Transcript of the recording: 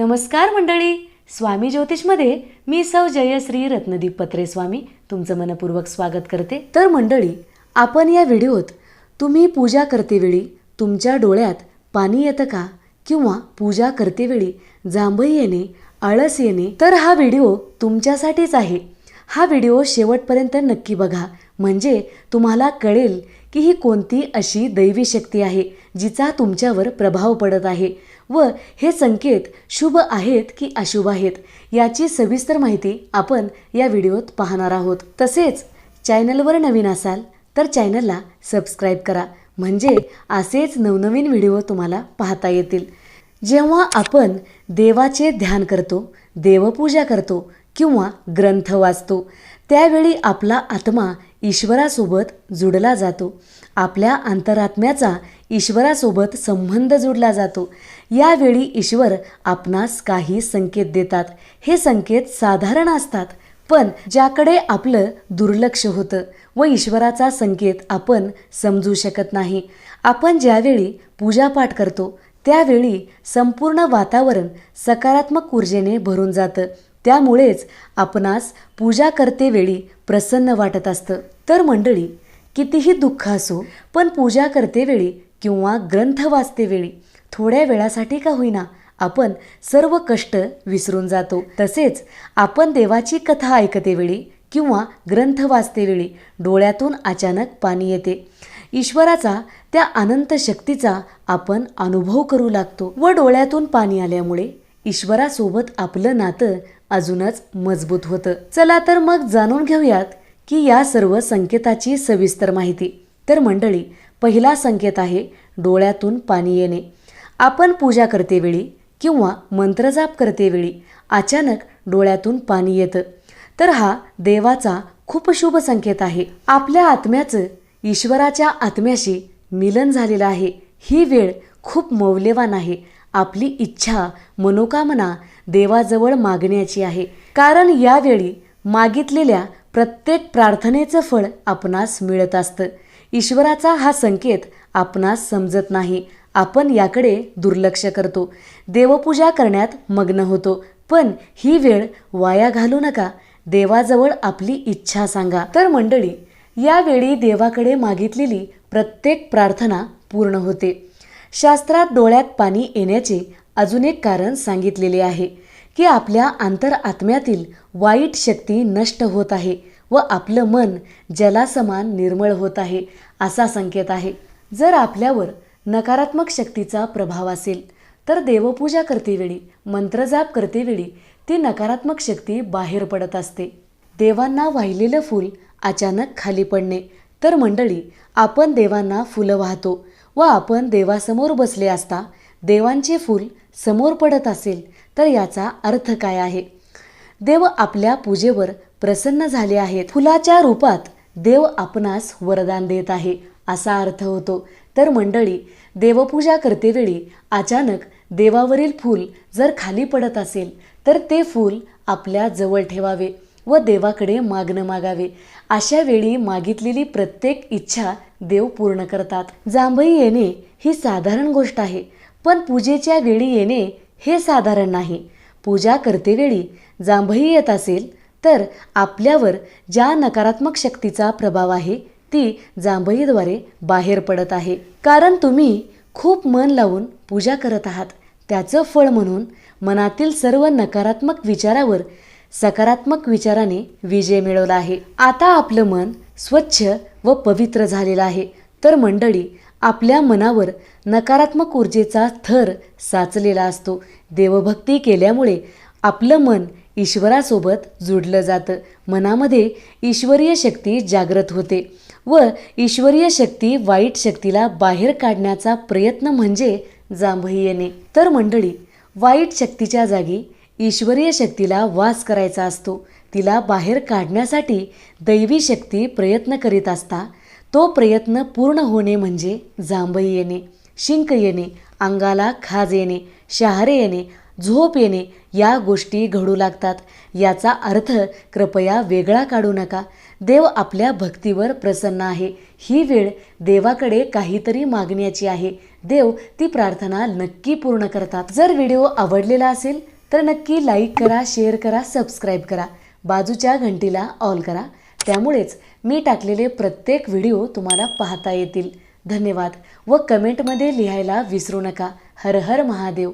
नमस्कार मंडळी. स्वामी ज्योतिषमध्ये मी सौ जयश्री रत्नदीप पत्रे स्वामी तुमचं मनपूर्वक स्वागत करते. तर मंडळी आपण या व्हिडिओत तुम्ही पूजा करतेवेळी तुमच्या डोळ्यात पाणी येतं का? किंवा पूजा करतेवेळी जांभई येणे आळस येणे? तर हा व्हिडिओ तुमच्यासाठीच आहे. हा व्हिडिओ शेवटपर्यंत नक्की बघा. म्हणजे तुम्हाला कळेल की ही कोणती अशी दैवी शक्ती आहे जिचा तुमच्यावर प्रभाव पडत आहे. व हे संकेत शुभ आहेत की अशुभ आहेत याची सविस्तर माहिती आपण या व्हिडिओत पाहणार आहोत. तसेच चॅनलवर नवीन असाल तर चॅनलला सबस्क्राईब करा. म्हणजे असेच नवनवीन व्हिडिओ तुम्हाला पाहता येतील. जेव्हा आपण देवाचे ध्यान करतो देवपूजा करतो किंवा ग्रंथ वाचतो त्यावेळी आपला आत्मा ईश्वरासोबत जुडला जातो. आपल्या अंतरात्म्याचा ईश्वरासोबत संबंध जुडला जातो. यावेळी ईश्वर आपणास काही संकेत देतात. हे संकेत साधारण असतात पण ज्याकडे आपलं दुर्लक्ष होतं व ईश्वराचा संकेत आपण समजू शकत नाही. आपण ज्यावेळी पूजापाठ करतो त्यावेळी संपूर्ण वातावरण सकारात्मक ऊर्जेने भरून जातं. त्यामुळेच आपणास पूजा करतेवेळी प्रसन्न वाटत असतं. तर मंडळी कितीही दुःख असो पण पूजा करतेवेळी किंवा ग्रंथ वाचतेवेळी थोड्या वेळासाठी का होईना आपण सर्व कष्ट विसरून जातो. तसेच आपण देवाची कथा ऐकतेवेळी किंवा ग्रंथ वाचतेवेळी डोळ्यातून अचानक पाणी येते. ईश्वराचा त्या अनंत शक्तीचा आपण अनुभव करू लागतो व डोळ्यातून पाणी आल्यामुळे ईश्वरासोबत आपलं नातं अजूनच मजबूत होतं. चला तर मग जाणून घेऊयात की या सर्व संकेताची सविस्तर माहिती. तर मंडळी पहिला संकेत आहे डोळ्यातून पाणी येणे. आपण पूजा करतेवेळी किंवा मंत्रजाप करतेवेळी अचानक डोळ्यातून पाणी येतं. तर हा देवाचा खूप शुभ संकेत आहे. आपल्या आत्म्याचं ईश्वराच्या आत्म्याशी मिलन झालेलं आहे. ही वेळ खूप मौल्यवान आहे. आपली इच्छा मनोकामना देवाजवळ मागण्याची आहे. कारण यावेळी मागितलेल्या प्रत्येक प्रार्थनेचं फळ आपणास मिळत असतं. ईश्वराचा हा संकेत आपणास समजत नाही. आपण याकडे दुर्लक्ष करतो. देवपूजा करण्यात मग्न होतो. पण ही वेळ वाया घालू नका. देवाजवळ आपली इच्छा सांगा. तर मंडळी यावेळी देवाकडे मागितलेली प्रत्येक प्रार्थना पूर्ण होते. शास्त्रात डोळ्यात पाणी येण्याचे अजून एक कारण सांगितलेले आहे की आपल्या अंतरआत्म्यातील वाईट शक्ती नष्ट होत आहे व आपलं मन जलासमान निर्मळ होत आहे असा संकेत आहे. जर आपल्यावर नकारात्मक शक्तीचा प्रभाव असेल तर देवपूजा करतेवेळी मंत्रजाप करतेवेळी ती नकारात्मक शक्ती बाहेर पडत असते. देवांना वाहिलेलं फूल अचानक खाली पडणे तर मंडळी आपण देवांना फुलं वाहतो व आपण देवासमोर बसले असता देवांचे फूल समोर पडत असेल तर याचा अर्थ काय आहे? देव आपल्या पूजेवर प्रसन्न झाले आहेत. फुलाच्या रूपात देव आपणास वरदान देत आहे असा अर्थ होतो. तर मंडळी देवपूजा करतेवेळी अचानक देवावरील फूल जर खाली पडत असेल तर ते फूल आपल्या जवळ ठेवावे. व देवाकडे मागणं मागावे. अशा वेळी मागितलेली प्रत्येक इच्छा देव पूर्ण करतात. जांभई येणे ही साधारण गोष्ट आहे पण पूजेच्या वेळी येणे हे साधारण नाही. पूजा करतेवेळी जांभई येत असेल तर आपल्यावर ज्या नकारात्मक शक्तीचा प्रभाव आहे ती जांभईद्वारे बाहेर पडत आहे. कारण तुम्ही खूप मन लावून पूजा करत आहात. त्याचं फळ म्हणून मनातील सर्व नकारात्मक विचारावर सकारात्मक विचाराने विजय मिळवला आहे. आता आपलं मन स्वच्छ व पवित्र झालेलं आहे. तर मंडळी आपल्या मनावर नकारात्मक ऊर्जेचा थर साचलेला असतो. देवभक्ती केल्यामुळे आपलं मन ईश्वरासोबत जुडलं जातं. मनामध्ये ईश्वरीय शक्ती जागृत होते व ईश्वरीय शक्ती वाईट शक्तीला बाहेर काढण्याचा प्रयत्न म्हणजे जांभई येणे तर मंडळी वाईट शक्तीच्या जागी ईश्वरीय शक्तीला वास करायचा असतो. तिला बाहेर काढण्यासाठी दैवी शक्ती प्रयत्न करीत असता तो प्रयत्न पूर्ण होणे म्हणजे जांभई येणे शिंक येणे अंगाला खाज येणे शहारे येणे झोप येणे या गोष्टी घडू लागतात. याचा अर्थ कृपया वेगळा काढू नका. देव आपल्या भक्तीवर प्रसन्न आहे. ही वेळ देवाकडे काहीतरी मागण्याची आहे. देव ती प्रार्थना नक्की पूर्ण करतात. जर व्हिडिओ आवडलेला असेल तर नक्की लाईक करा शेअर करा सबस्क्राईब करा. बाजूच्या घंटीला ऑल करा. त्यामुळेच मी टाकलेले प्रत्येक व्हिडिओ तुम्हाला पाहता येतील. धन्यवाद. व कमेंटमध्ये लिहायला विसरू नका. हर हर महादेव.